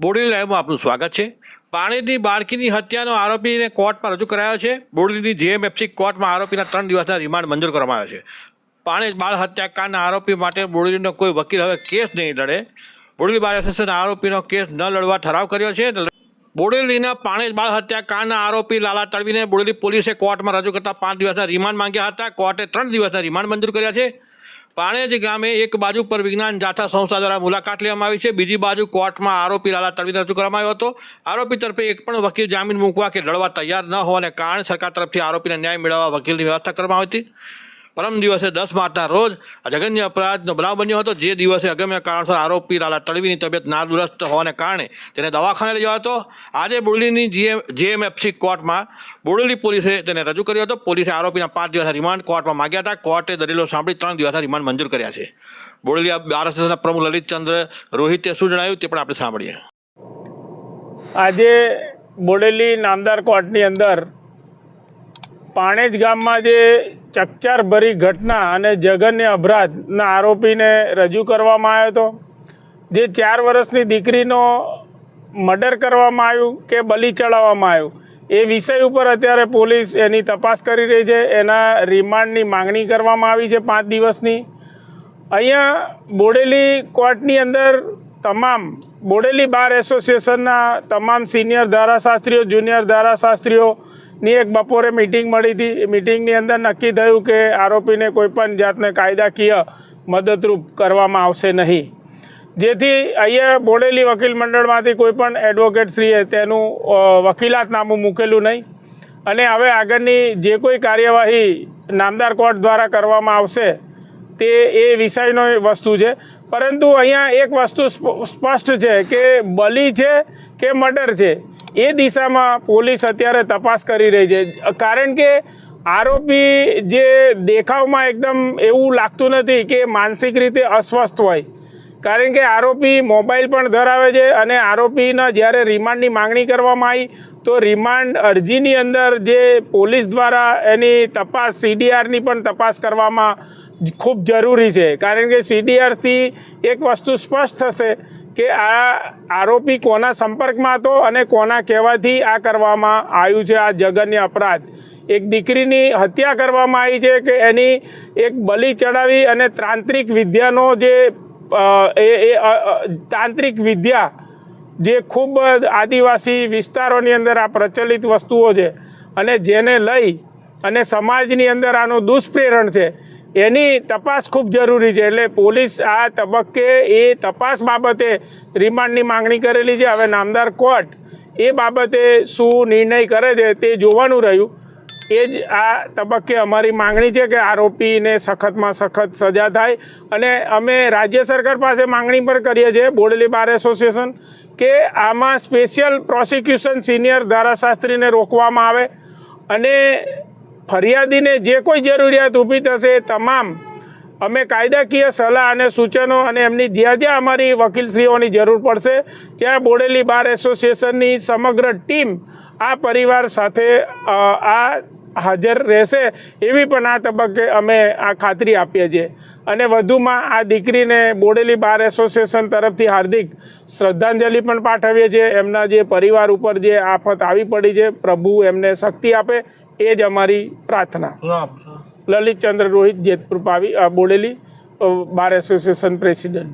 બોડેલી લાઈવમાં આપનું સ્વાગત છે. પાણીની બાળકીની હત્યાનો આરોપીને કોર્ટમાં રજૂ કરાયો છે. બોડેલીની જીએમએફસી કોર્ટમાં આરોપીના ત્રણ દિવસના રિમાન્ડ મંજૂર કરવામાં આવ્યો છે. પાણી બાળ હત્યાકાંડના આરોપી માટે બોડેલીનો કોઈ વકીલ હવે કેસ નહીં લડે. બોડેલી બાર એસોસિએશનના આરોપીનો કેસ ન લડવા ઠરાવ કર્યો છે. બોડેલીના પાણી બાળ હત્યાકાંડના આરોપી લાલા તડવીને બોડેલી પોલીસે કોર્ટમાં રજૂ કરતા પાંચ દિવસના રિમાન્ડ માંગ્યા હતા. કોર્ટે ત્રણ દિવસના રિમાન્ડ મંજૂર કર્યા છે. પાણેજ ગામે એક બાજુ પર વિજ્ઞાન જાથા સંસ્થા દ્વારા મુલાકાત લેવામાં આવી છે. બીજી બાજુ કોર્ટમાં આરોપી લાલા તરવી રજૂ કરવામાં આવ્યો હતો. આરોપી તરફે એક પણ વકીલ જામીન મૂકવા કે લડવા તૈયાર ન હોવાને કારણે સરકાર તરફથી આરોપીને ન્યાય મેળવવા વકીલની વ્યવસ્થા કરવામાં આવી હતી. પરમ દિવસે દસ માર્ચના રોજ જઘન્ય અપરાધનો બનાવ બન્યો હતો. જે દિવસે અગમ્ય કારણસર આરોપી લાલા તડવીની તબિયત નાદુરસ્ત હોવાને કારણે તેને દવાખાને લઈ હતો આજે બોડેલીની જીએમ જેએમએફસી કોર્ટમાં બોડેલી પોલીસે તેને રજૂ કર્યો હતો. પોલીસે આરોપીના પાંચ દિવસના રિમાન્ડ કોર્ટમાં માંગ્યા હતા. કોર્ટે દલીલો સાંભળી ત્રણ દિવસના રિમાન્ડ મંજૂર કર્યા છે. બોડેલી આરએસએસના પ્રમુખ લલિતચંદ્ર રોહિતે શું જણાવ્યું તે પણ આપણે સાંભળીએ. આજે બોડેલી નામદાર કોર્ટની અંદર પાણેજ ગામમાં જે ચકચારભરી ઘટના અને જઘન્ય અપરાધના આરોપીને રજૂ કરવામાં આવ્યો હતો. જે ચાર વર્ષની દીકરીનો મર્ડર કરવામાં આવ્યું કે બલી ચડાવવામાં આવ્યું? એ વિષય ઉપર અત્યારે પોલીસ એની તપાસ કરી રહી છે. એના રિમાન્ડની માંગણી કરવામાં આવી છે પાંચ દિવસની. અહીંયા બોડેલી કોર્ટની અંદર તમામ, બોડેલી બાર એસોસિએશનના તમામ સિનિયર ધારાશાસ્ત્રીઓ, જુનિયર ધારાશાસ્ત્રીઓની એક બપોરે મિટિંગ મળી હતી. એ મિટિંગની અંદર નક્કી થયું કે આરોપીને કોઈપણ જાતને કાયદાકીય મદદરૂપ કરવામાં આવશે નહીં. જેથી અહીંયા બોડેલી વકીલ મંડળમાંથી કોઈપણ એડવોકેટશ્રીએ તેનું વકીલાતનામું મૂકેલું નહીં. અને હવે આગળની જે કોઈ કાર્યવાહી નામદાર કોર્ટ દ્વારા કરવામાં આવશે, તે એ વિષયનો વસ્તુ છે. પરંતુ અહીંયા એક વસ્તુ સ્પષ્ટ છે કે બલી છે કે મર્ડર છે? એ દિશામાં પોલીસ અત્યારે તપાસ કરી રહી છે. કારણ કે આરોપી જે દેખાવમાં એકદમ એવું લાગતું નથી કે માનસિક રીતે અસ્વસ્થ હોય. કારણ કે આરોપી મોબાઈલ પણ ધરાવે છે અને આરોપીના જ્યારે રિમાન્ડની માંગણી કરવામાં આવી, તો રિમાન્ડ અરજીની અંદર જે પોલીસ દ્વારા એની તપાસ, સીડીઆરની પણ તપાસ કરવામાં ખૂબ જરૂરી છે. કારણ કે સીડીઆરથી એક વસ્તુ સ્પષ્ટ થશે કે આ આરોપી કોના સંપર્કમાં હતો અને કોના કહેવાથી આ કરવામાં આવ્યું છે, આ જગન્ય અપરાધ. એક દીકરીની હત્યા કરવામાં આવી છે કે એની એક બલી ચડાવી અને તાંત્રિક વિદ્યાનો જે એ તાંત્રિક વિદ્યા જે ખૂબ આદિવાસી વિસ્તારોની અંદર આ પ્રચલિત વસ્તુઓ છે અને જેને લઈ અને સમાજની અંદર આનું દુષ્પ્રેરણ છે એની તપાસ ખૂબ જરૂરી છે. એટલે પોલીસ આ તબક્કે એ તપાસ બાબતે રિમાન્ડની માંગણી કરેલી છે. હવે નામદાર કોર્ટ એ બાબતે શું નિર્ણય કરે છે તે જોવાનું રહ્યું. એ જ આ તબક્કે અમારી માંગણી છે કે આરોપીને સખતમાં સખત સજા થાય અને અમે રાજ્ય સરકાર પાસે માંગણી પણ કરીએ છીએ, બોડેલી બાર એસોસિએશન, કે આમાં સ્પેશિયલ પ્રોસિક્યુશન સિનિયર ધારાશાસ્ત્રીને રોકવામાં આવે અને ફરિયાદીને જે કોઈ જરૂરિયાત ઊભી થશે એ તમામ અમે કાયદાકીય સલાહ અને સૂચનો અને એમની જ્યાં જ્યાં અમારી વકીલશ્રીઓની જરૂર પડશે, ત્યાં બોડેલી બાર એસોસિએશનની સમગ્ર ટીમ આ પરિવાર સાથે આ હાજર રહેશે એવી પણ આ તબક્કે અમે આ ખાતરી આપીએ છીએ. અને વધુમાં આ દીકરીને બોડેલી બાર એસોસિએશન તરફથી હાર્દિક શ્રદ્ધાંજલિ પણ પાઠવીએ છીએ. એમના જે પરિવાર ઉપર જે આફત આવી પડી છે, પ્રભુ એમને શક્તિ આપે એ જ અમારી પ્રાર્થના. લલિતચંદ્ર રોહિત જેતપુર પાવી અ, બોડેલી બાર એસોસિએશન પ્રેસિડેન્ટ.